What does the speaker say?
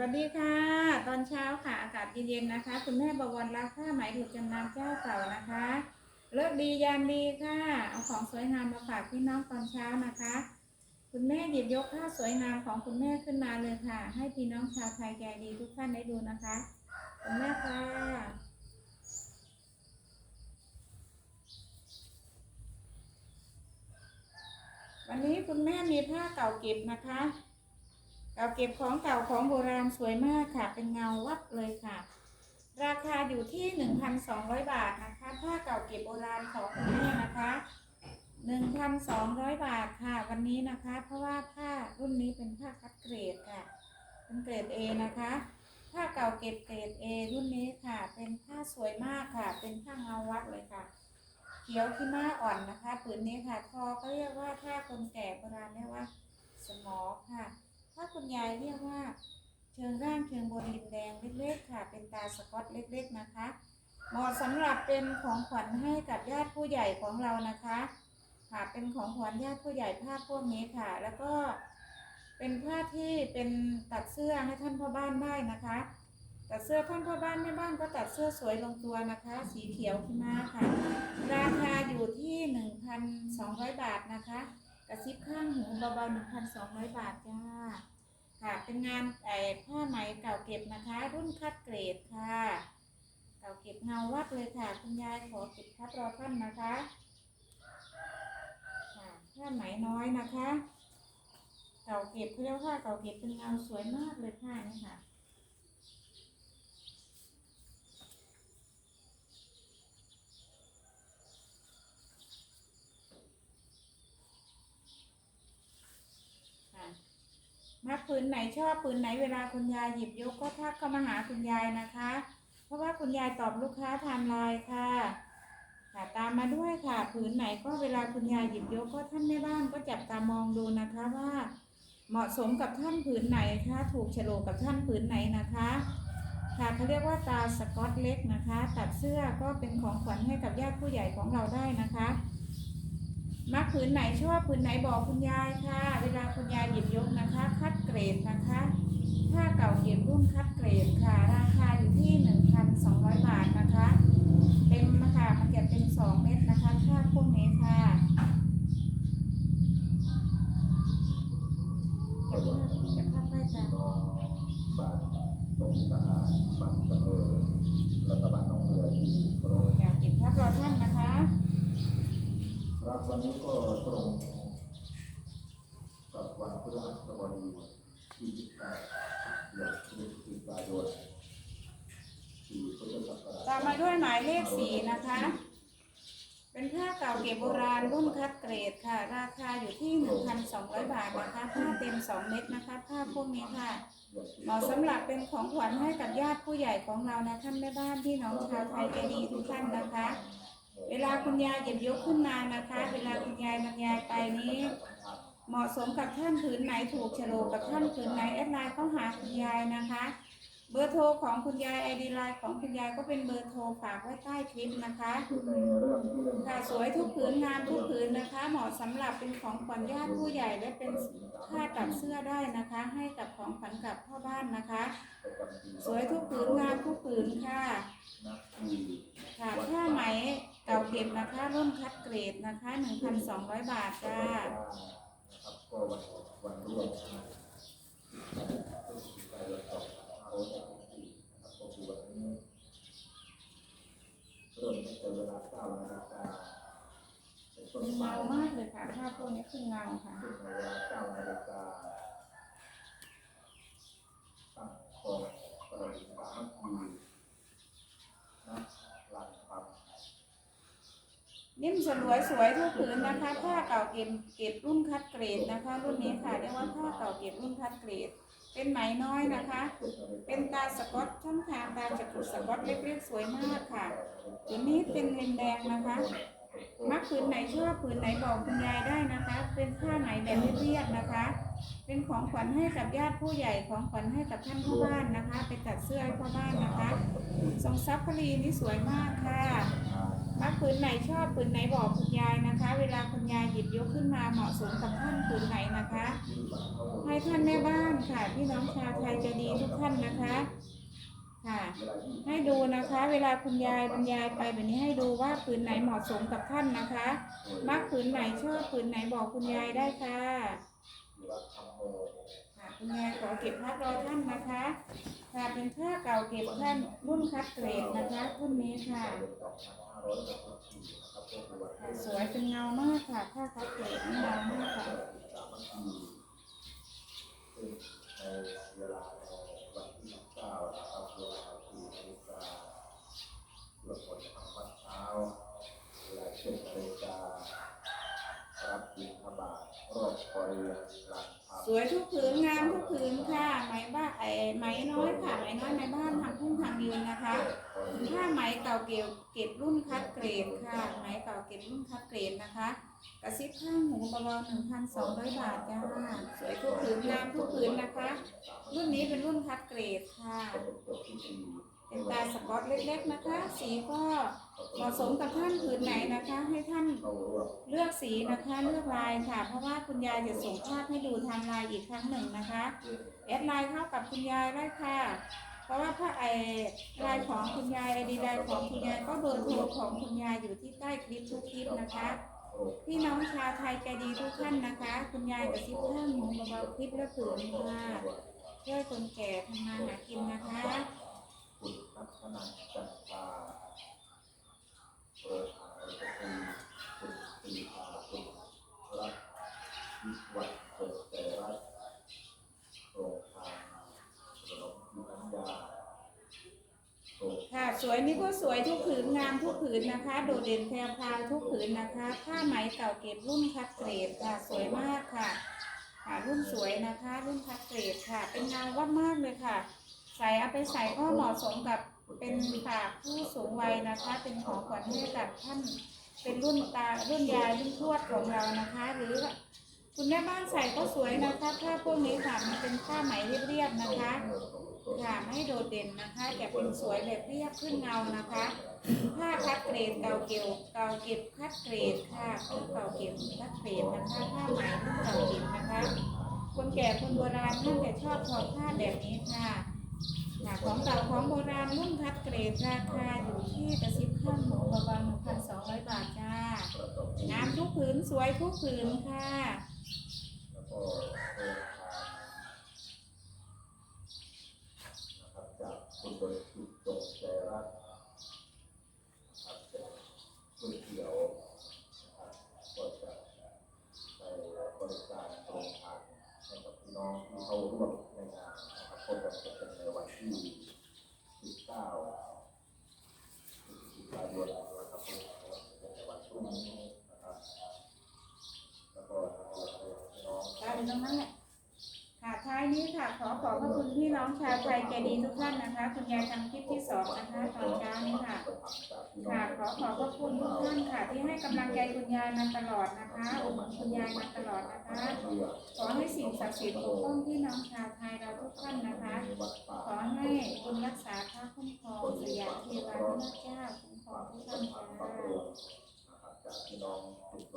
วัสดีค่ะ ตอนเช้าค่ะอากาศเย็นๆนะคะ คุณแม่บวรรับผ้าไหมถูกจำนำเจ้าเก่านะคะเลิกดียามดีค่ะ เอาของสวยงามมาฝากพี่น้องตอนเช้านะคะ คุณแม่หยิบยกผ้าสวยงามของคุณแม่ขึ้นมาเลยค่ะ ให้พี่น้องชาวไทยใจดีทุกท่านได้ดูนะคะคุณแม่ค่ะวันนี้คุณแม่มีผ้าเก่าเก็บนะคะ เก่าเก็บของเก่าของโบราณสวยมากค่ะ เป็นเงาวัดเลยค่ะ ราคาอยู่ที่ 1,200 บาทนะคะผ้าเก่าเก็บโบราณของคุณแม่นะคะ1,200 บาทค่ะ วันนี้นะคะ เพราะว่าผ้ารุ่นนี้เป็นผ้าคัดเกรดค่ะ เป็นเกรด A นะคะผ้าเก่าเก็บเกรด A รุ่นนี้ค่ะ เป็นผ้าสวยมากค่ะ เป็นผ้าเงาวัดเลยค่ะ เขียวขี้ม้าอ่อนนะคะผืนนี้ค่ะ ทอก็เรียกว่าถ้าคนแก่โบราณเรียกว่า สมอค่ะ ถ้าคุณยายเรียกว่า เชิงร่างเชิงบนดินแดงเล็กๆค่ะ เป็นตาสกอตเล็กๆนะคะ เหมาะสำหรับเป็นของขวัญให้กับญาติผู้ใหญ่ของเรานะคะ ค่ะเป็นของขวัญญาติผู้ใหญ่ผ้าพวกนี้ค่ะ แล้วก็เป็นผ้าที่เป็นตัดเสื้อให้ท่านพ่อบ้านได้นะคะ ตัดเสื้อท่านพ่อบ้านแม่บ้านก็ตัดเสื้อสวยลงตัวนะคะ สีเขียวขึ้นมาค่ะ ราคาอยู่ที่ 1,200 บาทนะคะ ระซิบข้างหูเบาๆ1,200บาทจ้า ค่ะเป็นงานไอ้ผ้าไหมเก่าเก็บนะคะ รุ่นคัดเกรดค่ะ เก่าเก็บเงาวัดเลยค่ะ คุณยายขอเก็บพับรอท่านนะคะค่ะผ้าไหมน้อยนะคะ เก่าเก็บเขาเรียกว่าเก่าเก็บเป็นเงาสวยมากเลยผ้านี่ค่ะ มาปืนไหนชอบปืนไหนเวลาคุณยายหยิบยกก็ทักเข้ามาหาคุณยายนะคะ เพราะว่าคุณยายตอบลูกค้าทางไลน์ค่ะค่ะตามมาด้วยค่ะผืนไหนก็เวลาคุณยายหยิบยกก็ท่านแม่บ้านก็จับตามองดูนะคะว่า เหมาะสมกับท่านผืนไหนคะถูกโฉลกกับท่านผืนไหนนะคะ ค่ะเขาเรียกว่าตาสกอตเล็กนะคะ ตัดเสื้อก็เป็นของขวัญให้กับญาติผู้ใหญ่ของเราได้นะคะ มักผืนไหนชอบผืนไหนบอกคุณยายค่ะ เวลาคุณยายหยิบยกนะคะ คัดเกรดนะคะผ้าเก่าเก็บรุ่นคัดเกรดค่ะ ราคาอยู่ที่ 1,200 บาทนะคะเต็มนะคะมันจะเป็น 2 เม็ดนะคะผ้าพวกนี้ค่ะจะผ้าจะผ้าไปจ้ะบาทตรงสะอาดบาทเสมอแล้วก็บาทหนองเรือที่โปรอยากเก็บภาพรอท่านนะคะ รับวันนี้ก็ตรงกับวันพฤหัสบดีที่28เดือนพฤศจิกายนปีพุทธศักราชตามมาด้วยหมายเลขสี่นะคะ เป็นผ้าเก่าเก็บโบราณรุ่นคัดเกรดค่ะ ราคาอยู่ที่ 1,200 บาทนะคะผ้าเต็ม 2 เม็ดนะคะผ้าพวกนี้ค่ะเหมาะสำหรับเป็นของขวัญให้กับญาติผู้ใหญ่ของเรานะท่านแม่บ้านพี่น้องชาวไทยใจดีทุกท่านนะคะ เวลาคุณยายหยิบยกขึ้นมานะคะ เวลาคุณยายบรรยายไปนี้ เหมาะสมกับท่านผืนไหนถูกโฉลกกับท่านผืนไหนแอดไลน์เข้าหาคุณยายนะคะ เบอร์โทรของคุณยายไอดีไลน์ของคุณยายก็เป็นเบอร์โทรฝากไว้ใต้คลิปนะคะค่ะสวยทุกผืนงามทุกผืนนะคะ เหมาะสำหรับเป็นของขวัญญาติผู้ใหญ่และเป็นผ้าตัดเสื้อได้นะคะ ให้กับของขวัญกับพ่อบ้านนะคะ สวยทุกผืนงามทุกผืนค่ะ นักที่ ค่ะผ้าไหมเก่าเก็บ นะคะรุ่นคัดเกรดนะคะ1,200บาทจ้านะครับก็วันวันร่วมนะครับพฤศจิกายนสองพันห้าร้อยหกสิบสี่นะครับก็คือวันนี้เริ่มตั้งแต่เวลาเก้านาฬิกาเป็นต้นเป็นไปเงามากเลยค่ะผ้าพวกนี้คือเงาค่ะ ถึงเวลาเก้านาฬิกาตั้งคอประดิษฐ์สามัคคีนะหลังครับ นิ่มสลวยสวยทุกผืนนะคะผ้าเก่าเก็บเก็บรุ่นคัดเกรดนะคะ รุ่นนี้ค่ะเรียกว่าผ้าเก่าเก็บรุ่นคัดเกรด เป็นไหมน้อยนะคะ เป็นตาสกอตช่องทางตาจักรุสกอตเล็กๆสวยมากค่ะผืนนี้เป็นเลนแดงนะคะมักผืนไหนชอบผืนไหนบอกคุณยายได้นะคะ เป็นผ้าไหมแบบเรียบๆนะคะ เป็นของขวัญให้กับญาติผู้ใหญ่ของขวัญให้กับท่านพ่อบ้านนะคะ ไปตัดเสื้อให้พ่อบ้านนะคะ ทรงซับพลีนี่สวยมากค่ะ มักผืนไหนชอบผืนไหนบอกคุณยายนะคะ เวลาคุณยายหยิบยกขึ้นมาเหมาะสมกับท่านผืนไหนนะคะ ให้ท่านแม่บ้านค่ะพี่น้องชาวไทยใจะดีทุกท่านนะคะค่ะให้ดูนะคะ เวลาคุณยายบรรยายไปแบบนี้ให้ดูว่าผืนไหนเหมาะสมกับท่านนะคะมักผืนไหนชอบผืนไหนบอกคุณยายได้ค่ะค่ะคุณยายขอเก็บภาพรอท่านนะคะค่ะเป็นผ้าเก่าเก็บท่านรุ่นคัดเกรดนะคะรุ่นนี้ค่ะ ค่ะสวยเป็นเงามากค่ะผ้าคัดเกรดนี่เงามากค่ะในเวลาวันที่เก้านะครับเวลาสี่นาฬิกาสวดมนต์ทำวัดเช้าเวลาเจ็ดนาฬิการับิณฑบาตรอบคอยหลัง สวยทุกผืนงามทุกผืนค่ะไหมบ้าไอไหมน้อยค่ะไหมน้อยในบ้านทางทุ่งทางยืนนะคะผ้าไหมเก่าเก็บเก็บรุ่นคัดเกรดค่ะไหมเก่าเก็บรุ่นคัดเกรดนะคะ กระซิบข้างหูเบาหนึ่งพันสองร้อยบาทจ้าสวยทุกผืนงามทุกผืนนะคะ รุ่นนี้เป็นรุ่นคัดเกรดค่ะ เป็นตาสกอตเล็กๆนะคะ สีก็เหมาะสมกับท่านผืนไหนนะคะ ให้ท่านเลือกสีนะคะเลือกลายค่ะ เพราะว่าคุณยายจะส่งภาพให้ดูทางลน์อีกครั้งหนึ่งนะคะแอดไลน์เข้ากับคุณยายได้ค่ะ เพราะว่าถ้าไอไลน์ของคุณยายไอดีไลน์ของคุณยายก็เบอร์โทรของคุณยายอยู่ที่ใต้คลิปทุกคลิปนะคะพี่น้องชาวไทยใจดีทุกท่านนะคะ คุณยายกับซิปข้างหมูเบาๆคลิปและผืนค่ะช่วยคนแก่ทำงานหากินนะคะ คุณนัทนันจันทราเปิดหายประตูคุณตีพาคุณรักวิวัฒน์เปิดแต่รัฐโรงทานขนมยุนัญญาค่ะสวยนี่ก็สวยทุกผืนงามทุกผืนนะคะ โดดเด่นแพรวพาวทุกผืนนะคะผ้าไหมเก่าเก็บรุ่นคัดเกรดค่ะสวยมากค่ะค่ะรุ่นสวยนะคะ รุ่นคัดเกรดค่ะ เป็นเงาวัดมากเลยค่ะ ใส่เอาไปใส่ก็เหมาะสมกับ เป็นฝากผู้สูงวัยนะคะ เป็นของขวัญให้กับท่าน เป็นรุ่นตารุ่นยายรุ่นทวดของเรานะคะ หรือคุณแม่บ้านใส่ก็สวยนะคะผ้าพวกนี้ค่ะมันเป็นผ้าไหมเรียบๆนะคะค่ะไม่โดดเด่นนะคะแต่เป็นสวยแบบเรียบขึ้นเงานะคะผ้าคัดเกรดเก่าเก็บเก่าเก็บคัดเกรดค่ะผ้าเก่าเก็บคัดเกรดนะคะผ้าไหมรุ่นเก่าเก็บนะคะ คนแก่คนโบราณท่านจะชอบทอผ้าแบบนี้ค่ะ ค่ะของเก่าของโบราณรุ่นทัดเกรดราคาอยู่ที่กระซิบข้างหมูประมาณหนึ่งพันสองร้อยบาทจ้างามทุกผืนสวยทุกผืนค่ะ แล้วก็โรงทานนะครับจากคุณบริสุทธิ์จงใจรักนะครับเป็นก๋วยเตี๋ยวนะครับก็จะไปบริการโรงทานให้กับพี่น้องที่เข้าร่วมในงานนะครับก็จะเป็นในวันที่ 19พฤศจิกายนนะครับเป็นในวันพรุ่งนี้นะครับ แล้วก็ทางเรียนพี่น้อง ได้ตรงนั้นแหละ ค่ะท้ายนี้ค่ะ ขอขอบพระคุณพี่น้องชาวไทยใจดีทุกท่านนะคะ คุณยายทำคลิปที่สองนะคะตอนเช้านี้ค่ะ ค่ะขอขอบพระคุณทุกท่านค่ะ ที่ให้กำลังใจคุณยายมาตลอดนะคะอุดหนุนคุณยายมาตลอดนะคะ ขอให้สิ่งศักดิ์สิทธิ์ปกป้องพี่น้องชาวไทยเราทุกท่านนะคะ ขอให้บุญรักษาพระคุ้มครองสยามเทวาธิราชเจ้าคุ้มครองทุกท่านค่ะ